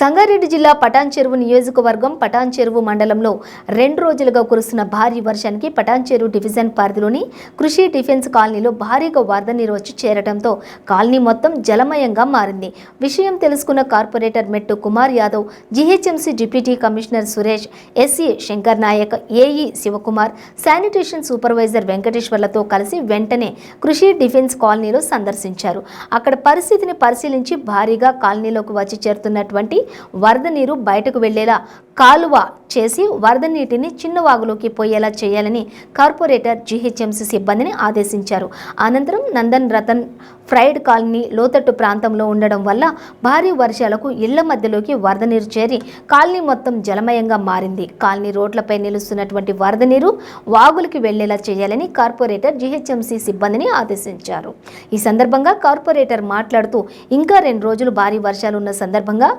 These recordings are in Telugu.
సంగారెడ్డి జిల్లా పటాన్ చెరువు నియోజకవర్గం పటాన్ చెరువు మండలంలో రెండు రోజులుగా కురుస్తున్న భారీ వర్షానికి పటాన్ చెరువు డివిజన్ పరిధిలోని కృషి డిఫెన్స్ కాలనీలో భారీగా వరద నీరు వచ్చి చేరడంతో కాలనీ మొత్తం జలమయంగా మారింది. విషయం తెలుసుకున్న corporator Mettu Kumar Yadav GHMC deputy commissioner Suresh SC Shankar Naik AE Shivakumar sanitation supervisor వెంకటేశ్వర్లతో కలిసి వెంటనే కృషి డిఫెన్స్ కాలనీలో సందర్శించారు. అక్కడ పరిస్థితిని పరిశీలించి భారీగా కాలనీలోకి వచ్చి చేరుతున్నటువంటి వరద నీరు బయటకు వెళ్ళేలా కాలువ చేసి వరద నీటిని చిన్న వాగులోకి పోయేలా చేయాలని కార్పొరేటర్ జీహెచ్ఎంసీ సిబ్బందిని ఆదేశించారు. అనంతరం నందన్ రతన్ ఫ్రైడ్ కాలనీ లోతట్టు ప్రాంతంలో ఉండడం వల్ల భారీ వర్షాలకు ఇళ్ళ మధ్యలోకి వరద నీరు చేరి కాలనీ మొత్తం జలమయంగా మారింది. కాలనీ రోడ్లపై నిలుస్తున్నటువంటి వరద నీరు వాగులకి వెళ్ళేలా చేయాలని కార్పొరేటర్ జీహెచ్ఎంసీ సిబ్బందిని ఆదేశించారు. ఈ సందర్భంగా కార్పొరేటర్ మాట్లాడుతూ ఇంకా రెండు రోజులు భారీ వర్షాలు ఉన్న సందర్భంగా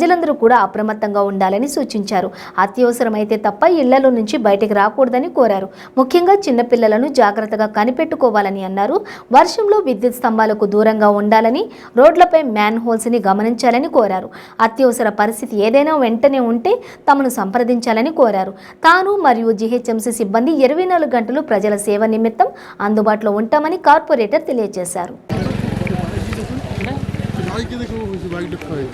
ప్రజలందరూ కూడా అప్రమత్తంగా ఉండాలని సూచించారు. అత్యవసరమైతే తప్ప ఇళ్ళలో నుంచి బయటికి రాకూడదని కోరారు. ముఖ్యంగా చిన్నపిల్లలను జాగ్రత్తగా కనిపెట్టుకోవాలని అన్నారు. వర్షంలో విద్యుత్ స్తంభాలకు దూరంగా ఉండాలని రోడ్లపై మ్యాన్ హోల్స్ని గమనించాలని కోరారు. అత్యవసర పరిస్థితి ఏదైనా వెంటనే ఉంటే తమను సంప్రదించాలని కోరారు. తాను మరియు జీహెచ్ఎంసీ సిబ్బంది ఇరవై నాలుగు గంటలు ప్రజల సేవ నిమిత్తం అందుబాటులో ఉంటామని కార్పొరేటర్ తెలియజేశారు. বাইকে দেখে বলছি বাইকটা খাই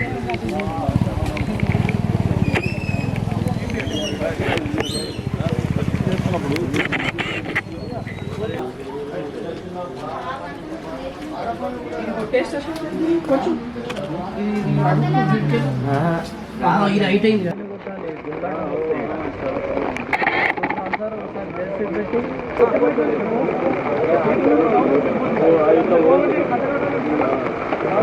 ఐటైంది